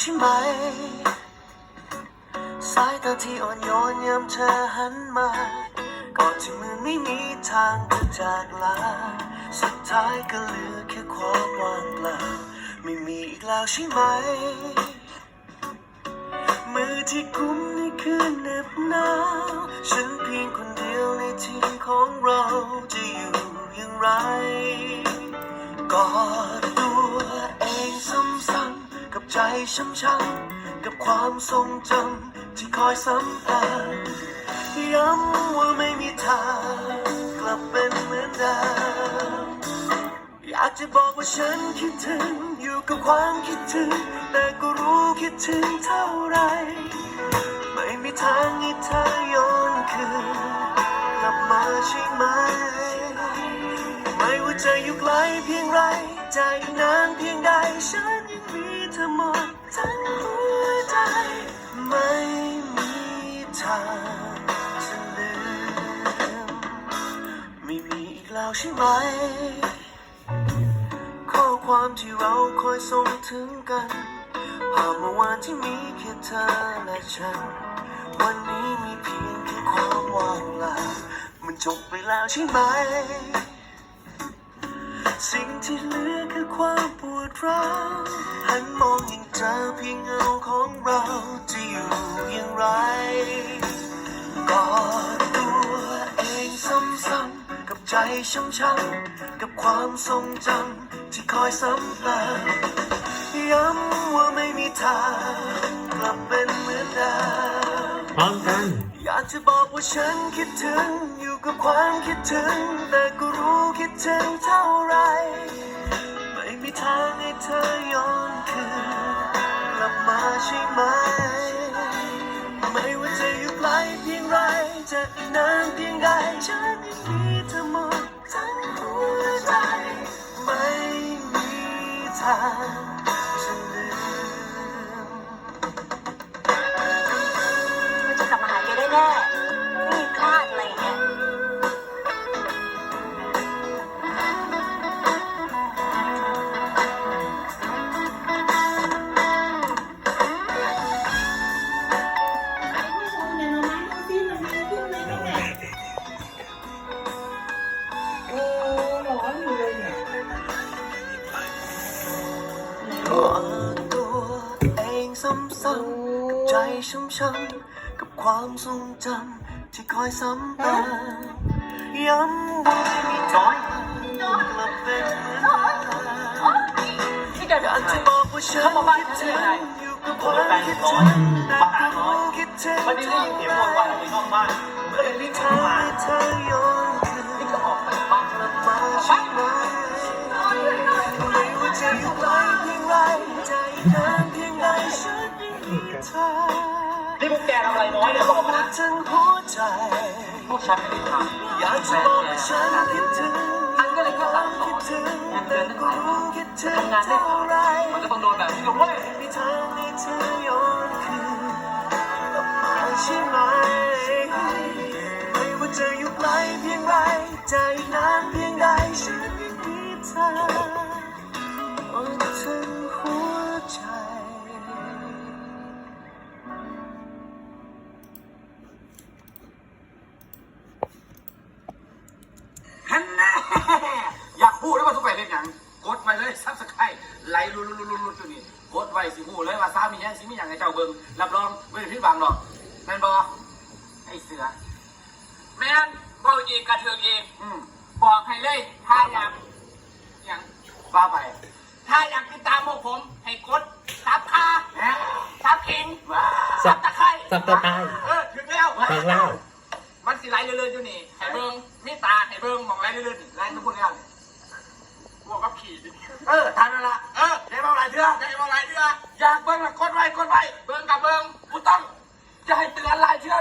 ใช่ไหม สายตาที่อ่อนโยนยามเธอหันมา ก่อนที่มือไม่มีทางจะจากลา สุดท้ายก็เหลือแค่ความว่างเปล่า ไม่มีอีกแล้วใช่ไหม มือที่กุมในคืนเหน็บหนาว ฉันเพียงคนเดียวในทีมของเราจะอยู่อย่างไร กอด ใจช้ำๆกับความทรงจำที่คอยสัมผัสย้ำว่าไม่มีทางกลับเป็นเหมือนเดิมอยากจะบอกว่าฉันคิดถึงอยู่กับความคิดถึง แต่ก็รู้คิดถึงเท่าไร ไม่มีทางให้เธอย้อนคืนกลับมาใช่ไหม ไม่ว่าจะอยู่ไกลเพียงไร ใจนานเพียงใดฉัน เธอหมดทั้งหัวใจ ไม่มีทางจะลืมไม่มีอีกแล้วใช่ไหม ข้อความที่เราคอยส่งถึงกันภาพเมื่อวานที่มีแค่เธอและฉัน วันนี้มีเพียงแค่ความว่างเปล่ามันจบไปแล้วใช่ไหม สิ่งที่เหลือคือความปว ดร้าวหันมองยังเจอเพียงเงาของเราจะอยู่อย่างไรกอดตัวเองซ้ำๆกับใจช้ำๆกับความทรงจำที่คอยสัมผัสย้ำว่าไม่มีทางกลับเป็นเหมือนเดิมพร้อมกันอยากจะบอกว่าฉันคิดถึงอยู่กับความคิดถึงแต่ก็รู้คิดถึงเท่าไร ทางให้เธอย้อนคืนกลับมาใช่ไหม ไม่ว่าจะอยู่ไกลเพียงไรจะนานเพียงใดฉันยังมีเธอหมดทั้งหัวใจ ไม่มีทาง ซ้ำๆกับใจช้ำๆกับความทรงจำที่คอยซ้ำเติมย้ำว่าไม่มีทางกลับเป็นเหมือนเดิมที่เดินอยากจะบอกว่าฉันคิดถึงอยู่กับความคิดถึงแต่ก็รู้คิดถึงวันนี้ได้ยินเสียงโวยวายในห้องบ้านไม่มีทางให้เธอ พวกแกทำอะไรน้อยเนี่ยบอกมานะทั้งหัวใจพวกฉันไม่ได้ทอยากำจะบอกว่าฉันคิดถึงอันก็เลยแค่สั่งสอคินดถึงเงินแต่เดือนทั้งหก็ลายรู้คิดถึงทำงานได้เท่าไรมันก็ ดได้ว่าทุกไปเป็นอย่างกดไปเลยซับสไครต์ไหลลุลุลุลุลุตัวนี้กดไว้สิพูดเลยว่าซ้ามีอย่างสิมีอย่างไงเจ้าเบิ่งรับรองไม่ได้พิบังหรอกแม่นบอไอ้เสือแม่นเบาอีกกระเทืองอีกอืมบอกให้เลยถ้าอยากอย่างบ้าไปถ้าอยากติดตามพวกผม ให้กดซับคาแหะซับคิงว้าซับตะไคร้สับตะไคร้เออถึงแล้ว ฟังเล่า มันสิไหลเรื่อยๆอยู่นี่ให้เบิ้งมีตาให้เบิ้งมองไหลเรื่อยๆนี่ไหลทุกคนแล้ว บวกกับขี่ดิเออทันแล้วละเออเดี๋ยวเอาอะไรเถอะใจมองไหลเรื่ออยากเบิ่งละกดไว้กดไว้เบิ้งกับเบิ้งกูต้องจะให้เตือนหลายเชื่อ